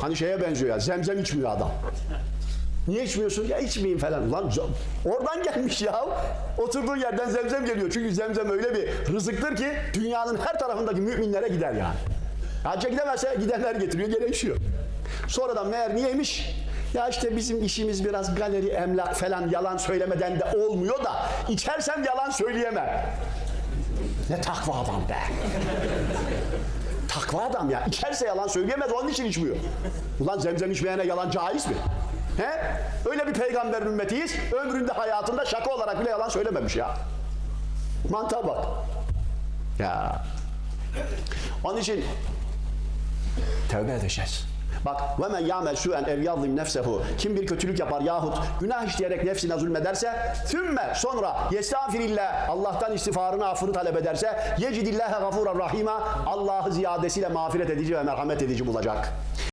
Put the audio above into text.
Hani şeye benziyor ya. Zemzem içmiyor adam. Niye içmiyorsun? Ya içmeyeyim falan. Ulan ca- oradan gelmiş ya. Oturduğu yerden zemzem geliyor. Çünkü zemzem öyle bir rızıktır ki dünyanın her tarafındaki müminlere gider yani. Hacca gidemezse gidenler getiriyor gene içiyor. Sonradan meğer niyeymiş? Ya işte bizim işimiz biraz galeri, emlak falan yalan söylemeden de olmuyor da içersem yalan söyleyemem. Ne takva adam be. Takva adam ya. İçerse yalan söyleyemez onun için içmiyor. Ulan zemzem içmeyene yalan caiz mi? He? Öyle bir peygamber ümmetiyiz. Ömründe hayatında şaka olarak bile yalan söylememiş ya. Mantığa bak. Ya. Onun için tövbe edeceğiz. Bak ve men ya'mel su'en ev yazlim nefsehu. Kim bir kötülük yapar yahut günah işleyerek nefsine zulmederse thümme sonra yestağfirillah Allah'tan istiğfarını affını talep ederse yecidillâhe gafûran rahîmâ Allah'ı ziyadesiyle mağfiret edici ve merhamet edici bulacak.